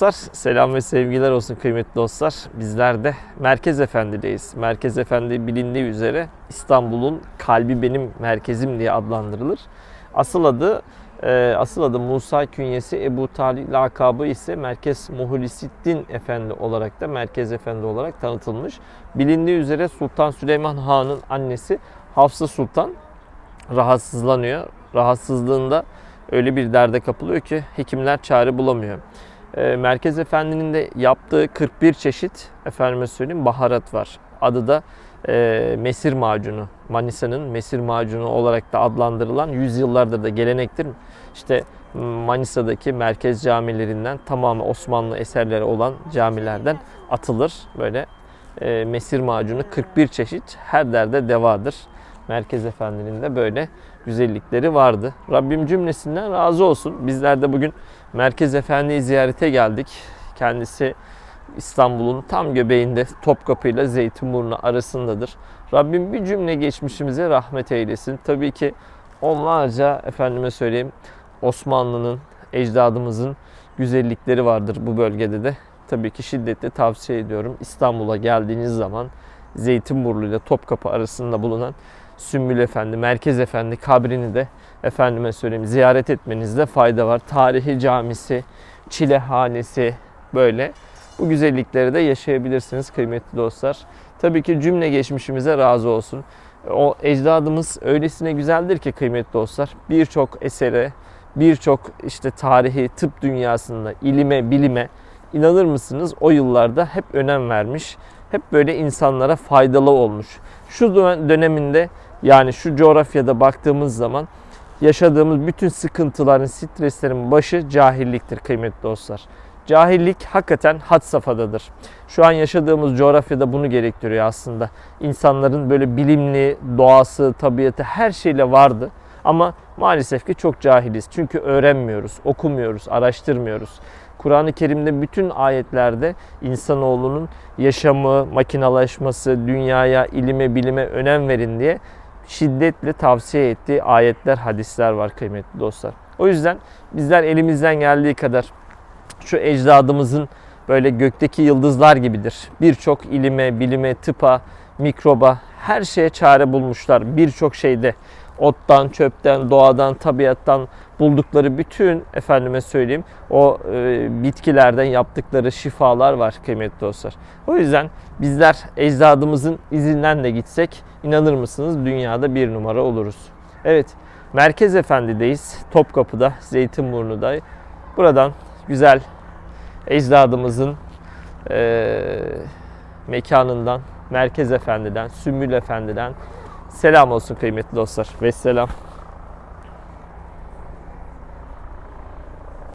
Dostlar, selam ve sevgiler olsun kıymetli dostlar. Bizler de Merkez Efendi'deyiz. Merkez Efendi bilindiği üzere İstanbul'un kalbi benim merkezim diye adlandırılır. Asıl adı e, asıl adı Musa künyesi Ebu Talib lakabı ise Merkez Muhlisittin Efendi olarak da Merkez Efendi olarak tanıtılmış. Bilindiği üzere Sultan Süleyman Han'ın annesi Hafsa Sultan rahatsızlanıyor. Rahatsızlığında öyle bir derde kapılıyor ki hekimler çare bulamıyor. E, Merkez Efendi'nin de yaptığı 41 çeşit efendime söyleyeyim baharat var. Adı da e, mesir macunu. Manisa'nın mesir macunu olarak da adlandırılan yüzyıllardır da gelenektir. İşte Manisa'daki merkez camilerinden tamamı Osmanlı eserleri olan camilerden atılır. Böyle e, mesir macunu 41 çeşit her derde devadır. Merkez Efendi'nin de böyle güzellikleri vardı. Rabbim cümlesinden razı olsun. Bizler de bugün Merkez Efendi'yi ziyarete geldik. Kendisi İstanbul'un tam göbeğinde Topkapı ile Zeytinburnu arasındadır. Rabbim bir cümle geçmişimize rahmet eylesin. Tabii ki onlarca efendime söyleyeyim Osmanlı'nın, ecdadımızın güzellikleri vardır bu bölgede de. Tabii ki şiddetle tavsiye ediyorum. İstanbul'a geldiğiniz zaman Zeytinburnu ile Topkapı arasında bulunan Sümbül Efendi, Merkez Efendi kabrini de efendime söyleyeyim ziyaret etmenizde fayda var. Tarihi camisi, çilehanesi böyle bu güzellikleri de yaşayabilirsiniz kıymetli dostlar. Tabii ki cümle geçmişimize razı olsun. O ecdadımız öylesine güzeldir ki kıymetli dostlar. Birçok esere, birçok işte tarihi, tıp dünyasında, ilime, bilime inanır mısınız o yıllarda hep önem vermiş. Hep böyle insanlara faydalı olmuş. Şu döneminde yani şu coğrafyada baktığımız zaman yaşadığımız bütün sıkıntıların, streslerin başı cahilliktir kıymetli dostlar. Cahillik hakikaten had safhadadır. Şu an yaşadığımız coğrafyada bunu gerektiriyor aslında. İnsanların böyle bilimli, doğası, tabiatı her şeyle vardı. Ama maalesef ki çok cahiliz. Çünkü öğrenmiyoruz, okumuyoruz, araştırmıyoruz. Kur'an-ı Kerim'de bütün ayetlerde insanoğlunun yaşamı, makinalaşması, dünyaya, ilime, bilime önem verin diye şiddetle tavsiye ettiği ayetler, hadisler var kıymetli dostlar. O yüzden bizler elimizden geldiği kadar şu ecdadımızın böyle gökteki yıldızlar gibidir. Birçok ilime, bilime, tıpa, mikroba her şeye çare bulmuşlar. Birçok şeyde ottan, çöpten, doğadan, tabiattan buldukları bütün efendime söyleyeyim o e, bitkilerden yaptıkları şifalar var kıymetli dostlar. O yüzden bizler ecdadımızın izinden de gitsek inanır mısınız dünyada bir numara oluruz. Evet Merkez Efendi'deyiz. Topkapı'da, Zeytinburnu'da. Buradan güzel ecdadımızın e, mekanından, Merkez Efendi'den, Sümbül Efendi'den selam olsun kıymetli dostlar. Vesselam.